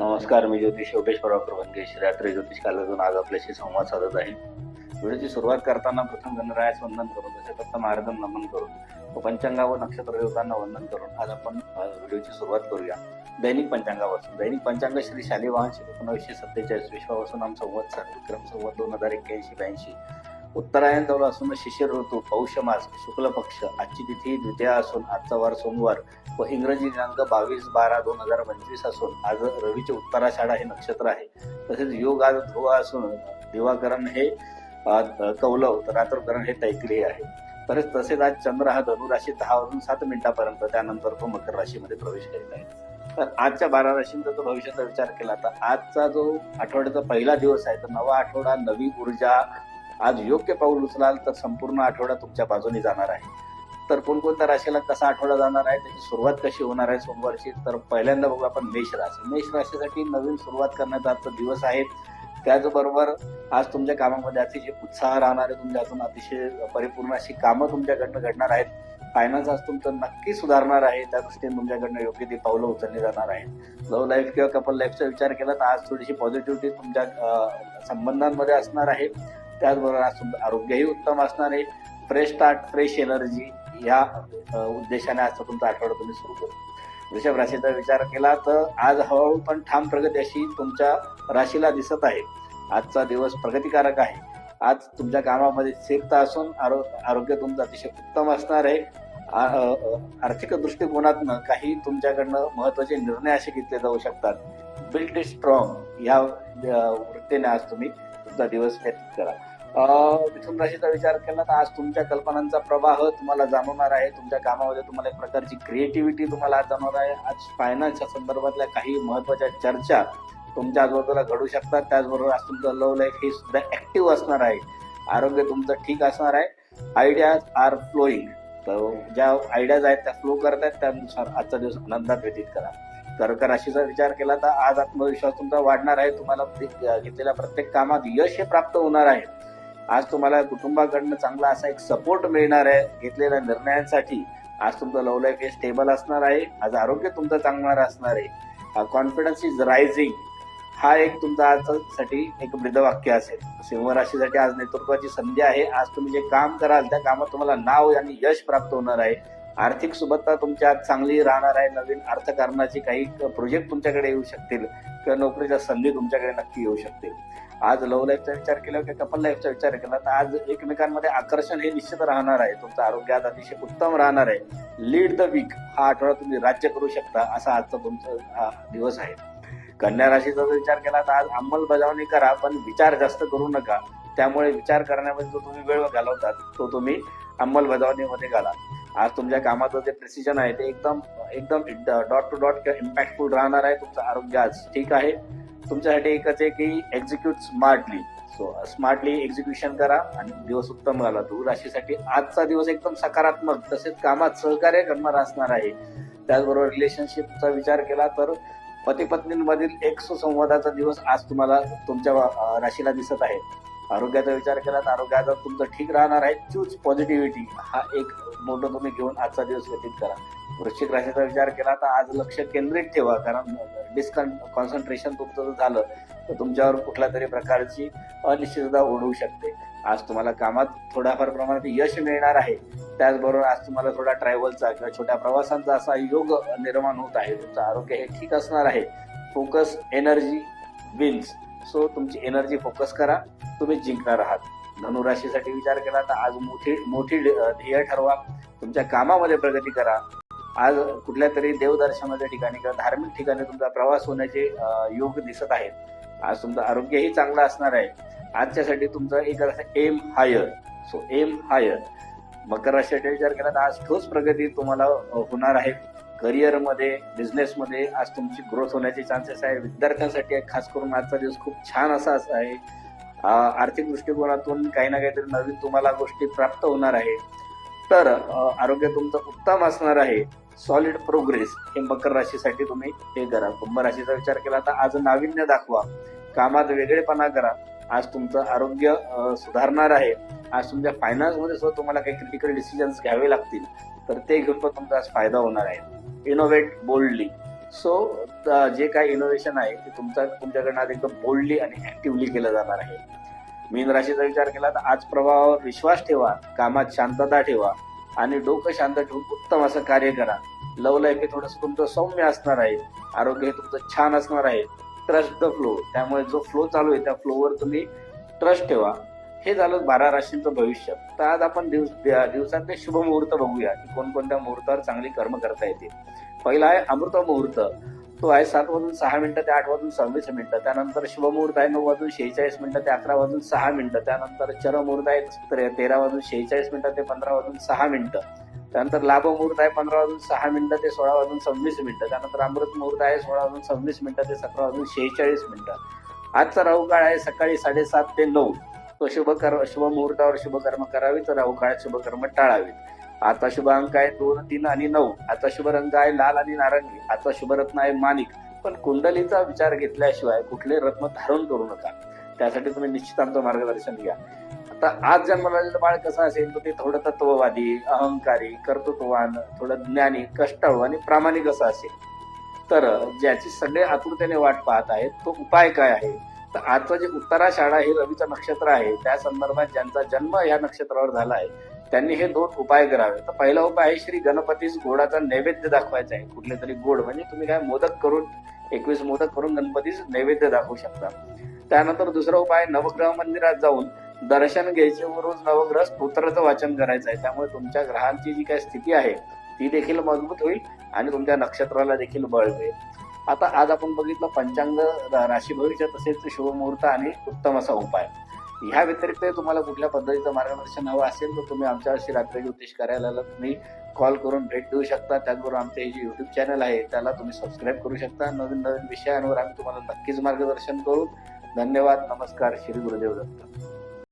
नमस्कार मी ज्योतिष योगेश प्रभाकर बनगे श्रीरात्री ज्योतिष कालातून आज आपल्याशी संवाद साधत आहे. व्हिडिओची सुरुवात करताना प्रथम गणरायास वंदन करून तसे प्रथम महाराजांना नमन करून व पंचांगा व नक्षत्र देवतांना वंदन करून आज आपण व्हिडिओची सुरुवात करूया. दैनिक पंचांगापासून. दैनिक पंचांग श्री शालिवाहन श्री एकोणावीसशे सत्तेचाळीस विश्वापासून नाम संवत्सर विक्रम संवत दोन हजार एक्क्याऐंशी ब्याऐंशी. उत्तरायण जवळ असून शिशिर ऋतू पौष मास शुक्ल पक्ष आजची तिथी द्वितीया असून आजचा वार सोमवार व इंग्रजी दिनांक बावीस बारा दोन हजार पंचवीस असून आज रवीचे उत्तराषाढा हे नक्षत्र आहे. तसेच योग आज ध्रुव असून दिवाकरण हे कौलव तर रात्रकरण हे तैक्रिय आहे. तर तसेच आज चंद्र हा धनुराशी दहा वाजून सात मिनिटापर्यंत त्यानंतर तो मकर राशीमध्ये प्रवेश करीत आहे. तर आजच्या बारा राशींचा जो भविष्याचा विचार केला तर आजचा जो आठवड्याचा पहिला दिवस आहे तर नवा आठवडा नवी ऊर्जा आज योग्य पाऊल उचलाल तर संपूर्ण आठवडा तुमच्या बाजूने जाणार आहे. तर कोणकोणत्या राशीला कसा आठवडा जाणार आहे त्याची सुरुवात कशी होणार आहे सोमवारची तर पहिल्यांदा बघू आपण मेष राशी. मेष राशीसाठी नवीन सुरुवात करण्याचा आजचा दिवस आहे त्याचबरोबर आज तुमच्या कामामध्ये अतिशय उत्साह राहणार आहे तुमच्या अजून अतिशय परिपूर्ण अशी कामं तुमच्याकडनं घडणार आहेत. फायनान्स आज तुमचं नक्की सुधारणार आहे त्या दृष्टीने तुमच्याकडनं योग्य ती पावलं उचलली जाणार आहेत. लव्ह लाईफ किंवा कपल लाईफचा विचार केला तर आज थोडीशी पॉझिटिव्हिटी तुमच्या संबंधांमध्ये असणार आहे. त्याचबरोबर आज आरोग्यही उत्तम असणार आहे. फ्रेश स्टार्ट फ्रेश एनर्जी या उद्देशाने आजचा तुमचा आठवडा तुम्ही सुरू करू. वृषभ राशीचा विचार केला तर आज हळूहळू पण ठाम प्रगती अशी तुमच्या राशीला दिसत आहे. आजचा दिवस प्रगतिकारक आहे. आज तुमच्या कामामध्ये स्थिरता असून आरो आरोग्य तुमचं अतिशय उत्तम असणार आहे. आर्थिक दृष्टिकोनातनं काही तुमच्याकडनं महत्त्वाचे निर्णय असे घेतले जाऊ शकतात. बिल्ड स्ट्रॉंग या वृत्तीने आज तुम्ही तुमचा दिवस व्यतीत करा. मिथुन राशीचा विचार केला तर आज तुमच्या कल्पनांचा प्रवाह तुम्हाला जाणवणार आहे. तुमच्या कामामध्ये तुम्हाला एक प्रकारची क्रिएटिव्हिटी तुम्हाला आज जाणवणार आहे. आज फायनान्सच्या संदर्भातल्या काही महत्त्वाच्या चर्चा तुमच्या आजूबाजूला घडू शकतात. त्याचबरोबर आज तुमचं लव्ह लाईफ हे सुद्धा ऍक्टिव्ह असणार आहे. आरोग्य तुमचं ठीक असणार आहे. आयडियाज आर फ्लोईंग तर ज्या आयडियाज आहेत त्या फ्लो करत आहेत त्यानुसार आजचा दिवस आनंदात व्यतीत करा. कर्क राशीचा विचार केला तर आज आत्मविश्वास तुमचा वाढणार आहे. तुम्हाला घेतलेल्या प्रत्येक कामात यश हे प्राप्त होणार आहे. आज तुम्हाला कुटुंबाकडनं चांगला असा एक सपोर्ट मिळणार आहे घेतलेल्या निर्णयांसाठी. आज तुमचं लव्ह लाईफ हे स्टेबल असणार आहे आज आरोग्य तुमचं चांगणार असणार आहे. कॉन्फिडन्स इज रायझिंग हा एक तुमचा आजसाठी एक ब्रीदवाक्य असेल. सिंहराशीसाठी आज नेतृत्वाची संधी आहे. आज तुम्ही जे काम कराल त्या कामात तुम्हाला नाव आणि यश प्राप्त होणार आहे. आर्थिक सुबत्ता तुमच्या आज चांगली राहणार आहे. नवीन अर्थकारणाचे काही प्रोजेक्ट तुमच्याकडे येऊ शकतील. किंवा नोकरीच्या संधी तुमच्याकडे नक्की येऊ शकते आज लव्ह लाईफचा विचार केला किंवा कपल लाईफचा विचार केला तर आज एकमेकांमध्ये आकर्षण हे निश्चित राहणार आहे. तुमचं आरोग्य आज अतिशय उत्तम राहणार आहे. लीड द वीक हा आठवडा तुम्ही राज्य करू शकता असा आजचा तुमचा हा दिवस आहे. कन्या राशीचा जर विचार केला तर आज अंमलबजावणी करा पण विचार जास्त करू नका. त्यामुळे विचार करण्यामध्ये जो तुम्ही वेळ घालवतात तो तुम्ही अंमलबजावणीमध्ये घाला. आज तुमच्या कामाचं जे प्रिसिजन आहे ते एकदम एकदम डॉट टू डॉट किंवा इम्पॅक्टफुल राहणार आहे तुमचं आरोग्य आज. ठीक आहे? तुमच्यासाठी एकच आहे की execute smartly so smartly execution करा आणि दिवस उत्तम घाला. तू राशीसाठी आजचा दिवस एकदम सकारात्मक तसेच कामात सहकार्य करणार असणार आहे. त्याचबरोबर रिलेशनशिपचा विचार केला तर पती पत्नींमधील एक सुसंवादाचा दिवस आज तुम्हाला तुमच्या राशीला दिसत आहे. आरोग्याचा विचार केला तर आरोग्याचा तुमचं ठीक राहणार आहे चूज पॉझिटिव्हिटी हा एक मोठं तुम्ही घेऊन आजचा दिवस व्यतीत करा. वृश्चिक राशीचा विचार केला तर आज लक्ष केंद्रित ठेवा कारण डिस्कन कॉन्सन्ट्रेशन तुमचं जर झालं तर तुमच्यावर कुठल्या तरी प्रकारची अनिश्चितता ओढवू शकते. आज तुम्हाला कामात थोड्याफार प्रमाणात यश मिळणार आहे. त्याचबरोबर आज तुम्हाला थोडा ट्रॅव्हलचा किंवा छोट्या प्रवासांचा असा योग निर्माण होत आहे. तुमचं आरोग्य हे ठीक असणार आहे. फोकस एनर्जी विन्स सो तुमची एनर्जी फोकस करा तुम्ही जिंकणार आहात. धनुराशीसाठी विचार केला तर आज मोठी मोठी ध्येय ठरवा. तुमच्या कामामध्ये प्रगती करा. आज कुठल्या तरी देवदर्शनाच्या ठिकाणी किंवा धार्मिक ठिकाणी तुमचा प्रवास होण्याचे योग दिसत आहेत. आज तुमचं आरोग्यही चांगलं असणार आहे. आजच्यासाठी तुमचं एक aim higher so aim higher मकर राशीसाठी विचार केला तर आज ठोस प्रगती तुम्हाला होणार आहे. करिअरमध्ये बिझनेसमध्ये आज तुमची ग्रोथ होण्याचे चान्सेस आहे विद्यार्थ्यांसाठी खास करून आजचा दिवस खूप छान असा असा आहे. आर्थिक दृष्टिकोनातून काही ना काहीतरी नवीन तुम्हाला गोष्टी प्राप्त होणार आहे. तर आरोग्य तुमचं उत्तम असणार आहे. सॉलिड प्रोग्रेस हे मकर राशीसाठी तुम्ही हे करा. कुंभ राशीचा विचार केला तर आज नाविन्य दाखवा. कामात वेगळेपणा करा. आज तुमचं आरोग्य सुधारणार आहे. आज तुमच्या फायनान्समध्ये सुद्धा तुम्हाला काही क्रिटिकल डिसिजन्स घ्यावे लागतील. तर ते घेऊन पण तुमचा आज फायदा होणार आहे. इनोव्हेट बोल्डली सो जे काही इनोव्हेशन आहे ते तुमचा तुमच्याकडनं आज एकदम बोल्डली आणि ऍक्टिव्हली केलं जाणार आहे. मीन राशीचा विचार केला तर आज प्रभावावर विश्वास ठेवा कामात शांतता ठेवा आणि डोकं शांत ठेवून उत्तम असं कार्य करा. लव लाईफ हे थोडंसं तुमचं सौम्य असणार आहे. आरोग्य हे तुमचं छान असणार आहे. ट्रस्ट द फ्लो त्यामुळे जो फ्लो चालू आहे त्या फ्लोवर तुम्ही ट्रस्ट ठेवा. हे झालं बारा राशींचं भविष्य. तर आज आपण दिवस दिवसातले शुभ मुहूर्त बघूया की कोणकोणत्या मुहूर्तावर चांगली कर्म करता येते. पहिला आहे अमृत मुहूर्त. तो आहे सात वाजून सहा मिनिटं ते आठ वाजून सव्वीस मिनिटं. त्यानंतर शुभमुहूर्त आहे नऊ वाजून शेहेचाळीस मिनिटं ते अकरा वाजून सहा मिनिटं. त्यानंतर चरमुहूर्त आहे तेरा वाजून शेहेचाळीस मिनिटं ते पंधरा वाजून सहा मिनिटं. त्यानंतर लाभ मुहूर्त आहे पंधरा वाजून सहा मिनिटं ते सोळा वाजून सव्वीस मिनिटं. त्यानंतर अमृत मुहूर्त आहे सोळा वाजून सव्वीस मिनिटं ते सतरा वाजून शेहेचाळीस मिनिटं. आजचा राहू काळ आहे सकाळी साडेसात ते नऊ. शुभ कर्म शुभ मुहूर्तावर शुभकर्म करावी तर अवकाळात शुभकर्म टाळावीत आता शुभ अंक आहे दोन तीन आणि नऊ. आता शुभ रंग आहे लाल आणि नारंगी. आता शुभरत्न आहे माणिक. पण कुंडलीचा विचार घेतल्याशिवाय कुठले रत्न धारण करू नका. त्यासाठी तुम्ही निश्चित आमचं मार्गदर्शन घ्या. आता आज जन्मलेलं बाळ कसं असेल? तर ते थोडं तत्ववादी अहंकारी कर्तृत्ववान थोडं ज्ञानी कष्टाळू आणि प्रामाणिक असं असेल. तर ज्याची सगळे आतुरतेने वाट पाहत आहेत तो उपाय काय आहे? तर आजचं जे उत्तरा शाळा हे रवीचं नक्षत्र आहे त्या संदर्भात ज्यांचा जन्म या नक्षत्रावर झाला आहे त्यांनी हे दोन उपाय करावे. तर पहिला उपाय आहे श्री गणपतीस गोडाचा नैवेद्य दाखवायचा आहे कुठले तरी गोड. म्हणजे तुम्ही काय मोदक करून एकवीस मोदक करून गणपतीस नैवेद्य दाखवू शकता. त्यानंतर दुसरा उपाय नवग्रह मंदिरात जाऊन दर्शन घ्यायचे व रोज नवग्रह स्तोत्राचं वाचन करायचं आहे. त्यामुळे तुमच्या ग्रहांची जी काय स्थिती आहे ती देखील मजबूत होईल आणि तुमच्या नक्षत्राला देखील बळ मिळेल. आता आज आपण बघितलं पंचांग रा- राशी भविष्य तसेच शुभमुहूर्त आणि उत्तम असा उपाय. ह्या व्यतिरिक्त तुम्हाला कुठल्या पद्धतीचं मार्गदर्शन हवं असेल तर तुम्ही आमच्याशी रात्री ज्योतिष कार्यालयाला तुम्ही कॉल करून भेट देऊ शकता. त्याचबरोबर आमचे हे जे युट्यूब चॅनल आहे त्याला तुम्ही सबस्क्राईब करू शकता. नवीन नवीन विषयांवर आम्ही तुम्हाला नक्कीच मार्गदर्शन करू. धन्यवाद. नमस्कार. श्री गुरुदेव दत्त.